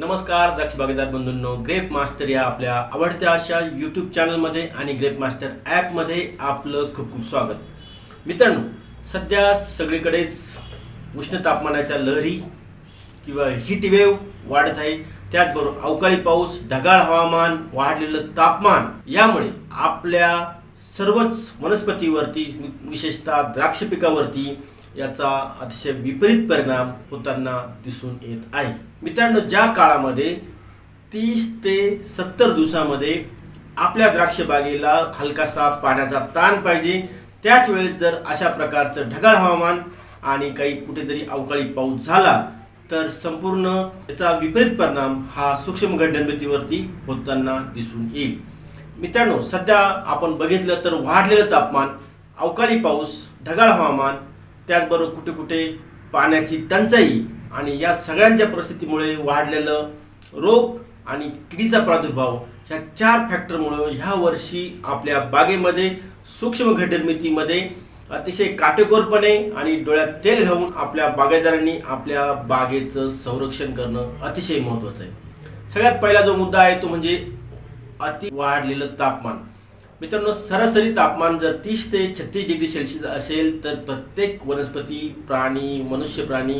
नमस्कार द्राक्ष बागेदार बंधूंनो. Grep master या आपल्या आवडत्या अशा यूट्यूब चॅनलमध्ये आणि ग्रेप मास्टर ॲपमध्ये आपलं खूप खूप स्वागत. मित्रांनो सध्या सगळीकडेच उष्ण तापमानाच्या लहरी किंवा हीट वेव्ह वाढत आहे. त्याचबरोबर अवकाळी पाऊस ढगाळ हवामान वाढलेलं तापमान यामुळे आपल्या सर्वच वनस्पतीवरती विशेषतः द्राक्ष पिकावरती याचा अतिशय विपरीत परिणाम होताना दिसून येत आहे. मित्रांनो ज्या काळामध्ये तीस ते सत्तर दिवसामध्ये आपल्या द्राक्ष बागेला हलकासा पाण्याचा ताण पाहिजे त्याच वेळेस जर अशा प्रकारचं ढगाळ हवामान आणि काही कुठेतरी अवकाळी पाऊस झाला तर संपूर्ण याचा विपरीत परिणाम हा सूक्ष्म घटनेवरती होताना दिसून येईल. मित्रांनो सध्या आपण बघितलं तर वाढलेलं तापमान अवकाळी पाऊस ढगाळ हवामान त्याचबरोबर कुठे कुठे पाण्याची टंचाई आणि या सगळ्यांच्या परिस्थितीमुळे वाढलेलं रोग आणि किडीचा प्रादुर्भाव ह्या चार फॅक्टरमुळं ह्या वर्षी आपल्या बागेमध्ये सूक्ष्म घटनिर्मितीमध्ये अतिशय काटेकोरपणे आणि डोळ्यात तेल घालून आपल्या बागायतदारांनी आपल्या बागेचं संरक्षण करणं अतिशय महत्त्वाचं आहे. सगळ्यात पहिला जो मुद्दा आहे तो म्हणजे अति वाढलेलं तापमान. मित्रांनो सरासरी तापमान जर तीस ते छत्तीस डिग्री सेल्सिअस असेल तर प्रत्येक वनस्पती प्राणी मनुष्य प्राणी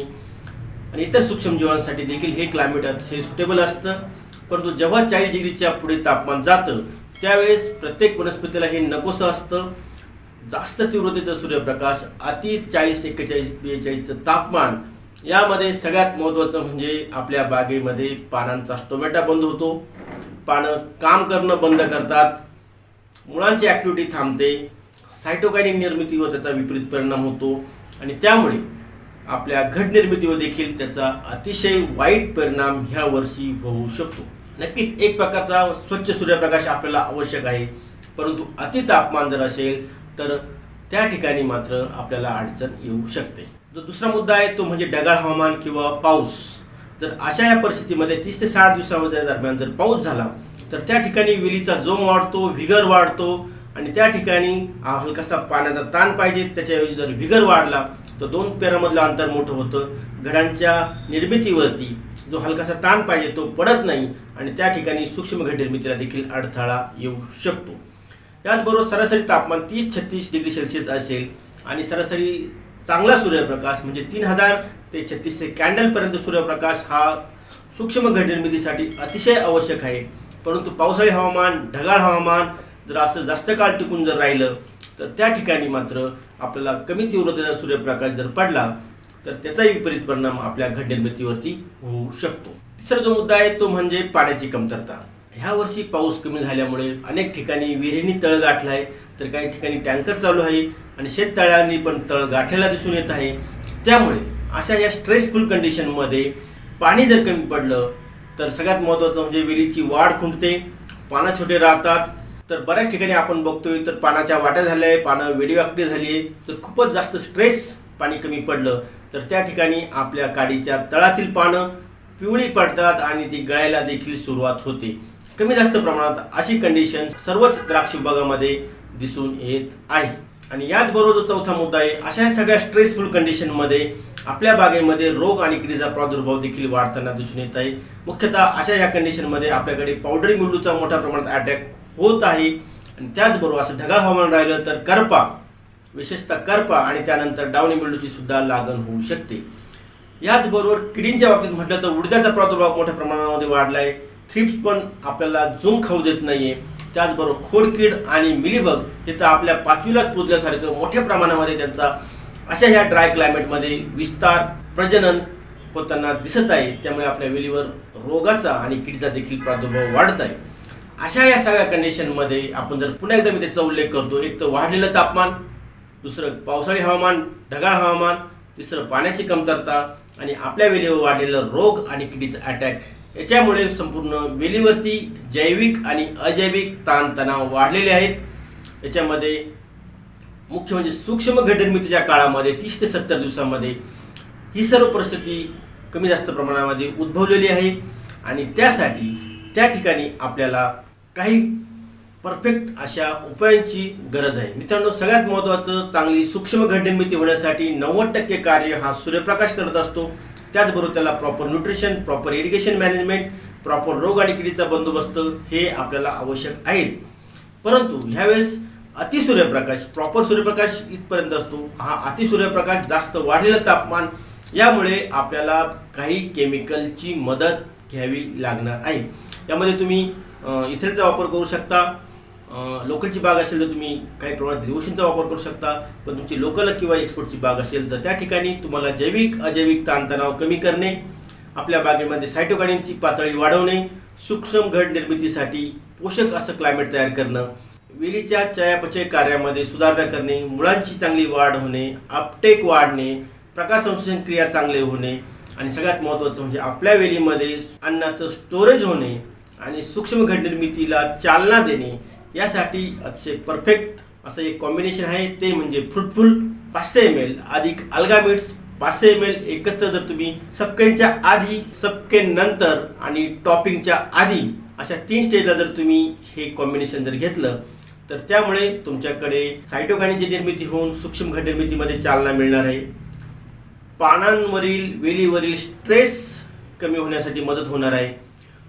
आणि इतर सूक्ष्म जीवांसाठी देखील हे क्लायमेट अतिशय सुटेबल असतं. परंतु जेव्हा चाळीस डिग्रीच्या पुढे तापमान जातं त्यावेळेस प्रत्येक वनस्पतीला हे नकोसं असतं. जास्त तीव्रतेचा सूर्यप्रकाश अति चाळीस एक्केचाळीस बेचाळीसचं तापमान यामध्ये सगळ्यात महत्त्वाचं म्हणजे आपल्या बागेमध्ये पानांचा स्टोमॅटा बंद होतो. पानं काम करणं बंद करतात. मुळांची ॲक्टिव्हिटी थांबते. सायटोकायनिक निर्मितीवर त्याचा विपरीत परिणाम होतो. आणि त्यामुळे आपल्या घट निर्मितीवर देखील त्याचा अतिशय वाईट परिणाम ह्या वर्षी होऊ शकतो. नक्कीच एक प्रकारचा स्वच्छ सूर्यप्रकाश आपल्याला आवश्यक आहे. परंतु अति तापमान जर असेल तर त्या ठिकाणी मात्र आपल्याला अडचण येऊ शकते. जो दुसरा मुद्दा आहे तो म्हणजे ढगाळ हवामान किंवा पाऊस. जर अशा या परिस्थितीमध्ये तीस ते साठ दिवसामध्ये दरम्यान जर पाऊस झाला तर त्या ठिकाणी विलीचा जोम वाढतो व्हिगर वाढतो आणि त्या ठिकाणी हा हलकासा पाण्याचा ताण पाहिजे. त्याच्याऐवजी जर व्हिगर वाढला तर दोन पेरामधलं अंतर मोठं होतं. घडांच्या निर्मितीवरती जो हलकासा ताण पाहिजे तो पडत नाही आणि त्या ठिकाणी सूक्ष्म घट निर्मितीला देखील अडथळा येऊ शकतो. याचबरोबर सरासरी तापमान तीस छत्तीस डिग्री सेल्सिअस असेल आणि सरासरी चांगला सूर्यप्रकाश म्हणजे तीन हजार ते छत्तीसशे कॅन्डलपर्यंत सूर्यप्रकाश हा सूक्ष्म घटनिर्मितीसाठी अतिशय आवश्यक आहे. परंतु पावसाळी हवामान ढगाळ हवामान जर असं जास्त काळ टिकून जर राहिलं तर त्या ठिकाणी मात्र आपल्याला कमी तीव्रतेचा सूर्यप्रकाश जर पडला तर त्याचाही विपरीत परिणाम आपल्या घटनिर्मितीवरती होऊ शकतो. तिसरा जो मुद्दा आहे तो म्हणजे पाण्याची कमतरता. ह्या वर्षी पाऊस कमी झाल्यामुळे अनेक ठिकाणी विहिरींनी तळ गाठला आहे तर काही ठिकाणी टँकर चालू आहे आणि शेततळ्यांनी पण तळ गाठलेला दिसून येत आहे. त्यामुळे अशा या स्ट्रेसफुल कंडिशनमध्ये पाणी जर कमी पडलं तर सगळ्यात महत्त्वाचं म्हणजे वेलीची वाढ खुंटते पानं छोटे राहतात. तर बऱ्याच ठिकाणी आपण बघतोय तर पानाच्या वाट्या झाल्या आहे पानं वेडीवाकडी झाली आहे तर खूपच जास्त स्ट्रेस पाणी कमी पडलं. तर त्या ठिकाणी आपल्या काडीच्या तळातील पानं पिवळी पडतात आणि ती गळायला देखील सुरुवात होते. कमी जास्त प्रमाणात अशी कंडिशन सर्वच द्राक्ष विभागामध्ये दिसून येत आहे. आणि याचबरोबर जो चौथा मुद्दा आहे अशा या सगळ्या स्ट्रेसफुल कंडिशनमध्ये आपल्या बागेमध्ये रोग आणि किडीचा प्रादुर्भाव देखील वाढताना दिसून येत आहे. मुख्यतः अशा या कंडिशनमध्ये आपल्याकडे पावडरी मिल्डूचा मोठ्या प्रमाणात अटॅक होत आहे. आणि त्याचबरोबर असं ढगाळ हवामान राहिलं तर करपा विशेषतः करपा आणि त्यानंतर डावणी मिळूची सुद्धा लागण होऊ शकते. याचबरोबर किडींच्या बाबतीत म्हटलं तर ऊर्जाचा प्रादुर्भाव मोठ्या प्रमाणामध्ये वाढला आहे थ्रिप्स पण आपल्याला जुम खाऊ देत नाहीये. त्याचबरोबर खोडकीड आणि मिलीबग हे तर आपल्या पाचवीलाच पोचल्यासारखं मोठ्या प्रमाणामध्ये त्यांचा अशा ह्या ड्राय क्लायमेटमध्ये विस्तार प्रजनन होताना दिसत आहे. त्यामुळे आपल्या वेलीवर रोगाचा आणि किडीचा देखील प्रादुर्भाव वाढत आहे. अशा या सगळ्या कंडिशनमध्ये आपण जर पुन्हा एकदा मी त्याचा उल्लेख करतो एक तर वाढलेलं तापमान दुसरं पावसाळी हवामान ढगाळ हवामान तिसरं पाण्याची कमतरता आणि आपल्या वेलीवर वाढलेलं रोग आणि किडीचं अटॅक याच्यामुळे संपूर्ण वेलीवरती जैविक आणि अजैविक ताणतणाव वाढलेले आहेत. याच्यामध्ये मुख्य म्हणजे सूक्ष्म घटनिर्मितीच्या काळामध्ये तीस ते सत्तर दिवसामध्ये ही सर्व परिस्थिती कमी जास्त प्रमाणामध्ये उद्भवलेली आहे. आणि त्यासाठी त्या ठिकाणी आपल्याला काही परफेक्ट अशा उपायांची गरज आहे. मित्रांनो सगळ्यात महत्त्वाचं चांगली सूक्ष्म घटनिर्मिती होण्यासाठी नव्वद टक्के कार्य हा सूर्यप्रकाश करत असतो. त्याचबरोबर त्याला proper nutrition proper irrigation management proper रोग आणि किडीचा बंदोबस्त हे आपल्याला आवश्यक आहेच. परंतु ह्यावेळेस अतिसूर्यप्रकाश प्रॉपर सूर्यप्रकाश इथपर्यंत असतो. हा अतिसूर्यप्रकाश जास्त वाढलेलं तापमान यामुळे आपल्याला काही केमिकलची मदत घ्यावी लागणार आहे. यामध्ये तुम्ही इथेलचा वापर करू शकता. लोकलची बाग असेल तर तुम्ही काही प्रमाणात रिवोशनचा वापर करू शकता. पण तुमची लोकल किंवा एक्सपोर्टची बाग असेल तर त्या ठिकाणी तुम्हाला जैविक अजैविक ताणतणाव कमी करणे आपल्या बागेमध्ये सायटोकाइनची पातळी वाढवणे सूक्ष्म घड निर्मितीसाठी पोषक असं क्लायमेट तयार करणं वेलीच्या चयापचय कार्यामध्ये सुधारणा करणे मुळांची चांगली वाढ होणे अपटेक वाढणे प्रकाश संशोधन क्रिया चांगले होणे आणि सगळ्यात महत्त्वाचं म्हणजे आपल्या वेलीमध्ये अन्नाचं स्टोरेज होणे आणि सूक्ष्म घट निर्मितीला चालना देणे यासाठी अतिशय परफेक्ट असं एक कॉम्बिनेशन आहे. ते म्हणजे फ्रुटफुल पाचशे एम एल अधिक अल्गामिट्स पाचशे एम एल एकत्र जर तुम्ही सबकेनच्या आधी सबकेन नंतर आणि टॉपिंगच्या आधी अशा तीन स्टेजला जर तुम्ही हे कॉम्बिनेशन जर घेतलं तर त्यामुळे तुमच्याकडे सायटोकाइनची निर्मिती होऊन सूक्ष्म घट निर्मितीमध्ये चालना मिळणार आहे. पानांवरील वेलीवरील स्ट्रेस कमी होण्यासाठी मदत होणार आहे.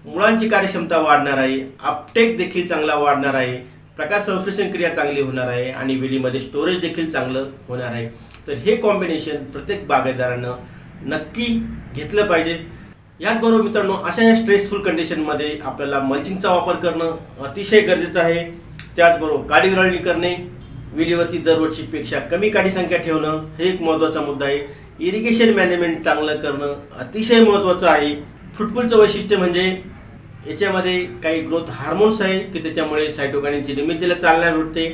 मुळांची कार्यक्षमता वाढणार आहे. अपटेक देखील चांगला वाढणार आहे. प्रकाश संश्लेषण क्रिया चांगली होणार आहे आणि वेलीमध्ये स्टोरेज देखील चांगलं होणार आहे. तर हे कॉम्बिनेशन प्रत्येक बागायतदारानं नक्की घेतलं पाहिजे. याचबरोबर मित्रांनो अशा या स्ट्रेसफुल कंडिशनमध्ये आपल्याला मल्चिंगचा वापर करणं अतिशय गरजेचं आहे. त्याचबरोबर काडी विरळणी करणे वेलीवरती दरवर्षीपेक्षा कमी काडी संख्या ठेवणं हे एक महत्त्वाचा मुद्दा आहे. इरिगेशन मॅनेजमेंट चांगलं करणं अतिशय महत्त्वाचं आहे. फुटबॉलचं वैशिष्ट्य म्हणजे याच्यामध्ये काही ग्रोथ हार्मोन्स आहे की त्याच्यामुळे सायटोकाइनची निर्मितीला चालना भेटते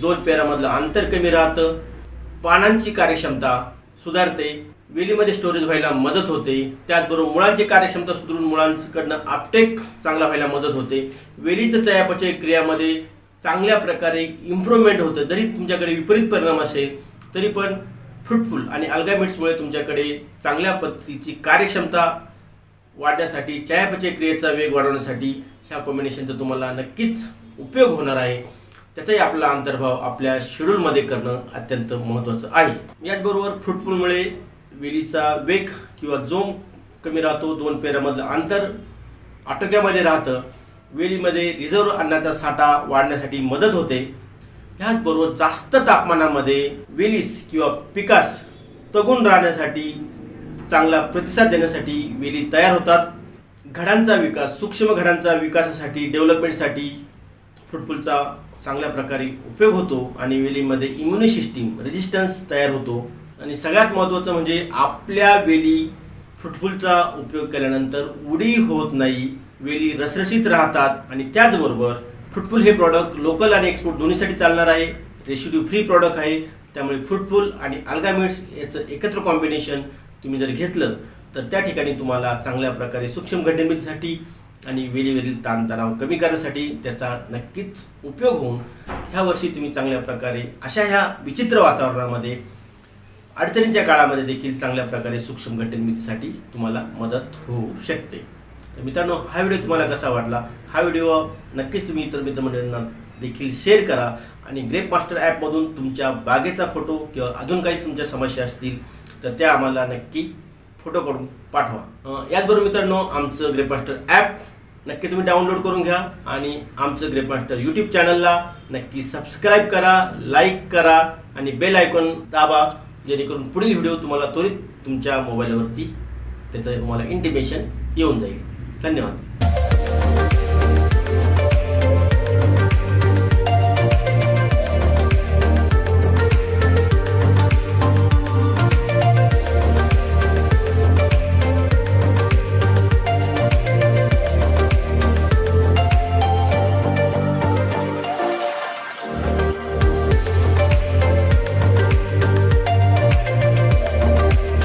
दोन पेरामधलं अंतर कमी राहतं. पानांची कार्यक्षमता सुधारते. वेलीमध्ये स्टोरेज व्हायला मदत होते. त्याचबरोबर मुळांची कार्यक्षमता सुधारून मुळांकडनं आपटेक चांगला व्हायला मदत होते. वेलीचं चयापचय क्रियामध्ये चांगल्या प्रकारे इम्प्रूव्हमेंट होतं. जरी तुमच्याकडे विपरीत परिणाम असेल तरी पण फ्रुटफुल आणि अल्गामिट्समुळे तुमच्याकडे चांगल्या पद्धतीची कार्यक्षमता वाढण्यासाठी चयापचय क्रियेचा वेग वाढवण्यासाठी ह्या कॉम्बिनेशनचा तुम्हाला नक्कीच उपयोग होणार आहे. त्याचाही आपला अंतर्भाव आपल्या शेड्यूलमध्ये करणं अत्यंत महत्त्वाचं आहे. याचबरोबर फ्रुटफुलमुळे वेलीचा वेग किंवा जोम कमी राहतो. दोन पेरामधलं अंतर आटोक्यामध्ये राहतं. वेलीमध्ये रिझर्व अन्नाचा साठा वाढण्यासाठी मदत होते. ह्याचबरोबर जास्त तापमानामध्ये वेलीस किंवा पिकास तगून राहण्यासाठी चांगला प्रतिसाद देण्यासाठी वेली तयार होतात. घडांचा विकास सूक्ष्म घडांचा विकासासाठी डेव्हलपमेंटसाठी फ्रुटफुलचा चांगल्या प्रकारे उपयोग होतो आणि वेलीमध्ये इम्युनी सिस्टीम रेजिस्टन्स तयार होतो. आणि सगळ्यात महत्त्वाचं म्हणजे आपल्या वेली फ्रुटफुलचा उपयोग केल्यानंतर उडी होत नाही. वेली रसरशीत राहतात आणि त्याचबरोबर फ्रुटफुल हे प्रॉडक्ट लोकल आणि एक्सपोर्ट दोन्हीसाठी चालणार आहे. रेशिड्यू फ्री प्रॉडक्ट आहे. त्यामुळे फ्रुटफुल आणि अल्गामिट्स याचं एकत्र कॉम्बिनेशन तुम्ही जर घेतलं तर त्या ठिकाणी तुम्हाला चांगल्या प्रकारे सूक्ष्म घटनेसाठी आणि वेलीवरील ताणतणाव कमी करण्यासाठी त्याचा नक्कीच उपयोग होऊन ह्या वर्षी तुम्ही चांगल्या प्रकारे अशा ह्या विचित्र वातावरणामध्ये अडचणीच्या काळामध्ये देखील चांगल्या प्रकारे सूक्ष्म घटनेसाठी तुम्हाला मदत होऊ शकते. तर मित्रांनो हा व्हिडिओ तुम्हाला कसा वाटला? हा व्हिडिओ नक्कीच तुम्ही इतर मित्रमंडळींना देखील शेअर करा आणि ग्रेप मास्टर ॲपमधून तुमच्या बागेचा फोटो किंवा अजून काही तुमच्या समस्या असतील तर त्या आम्हाला नक्की फोटो करून पाठवा. याचबरोबर मित्रांनो आमचं ग्रेप मास्टर ॲप नक्की तुम्ही डाउनलोड करून घ्या आणि आमचं ग्रेप मास्टर यूट्यूब चॅनलला नक्की सबस्क्राईब करा लाईक करा आणि बेल आयकॉन दाबा जेणेकरून पुढील व्हिडिओ तुम्हाला त्वरित तुमच्या मोबाईलवरती त्याचं तुम्हाला इंटिमेशन येऊन जाईल. धन्यवाद.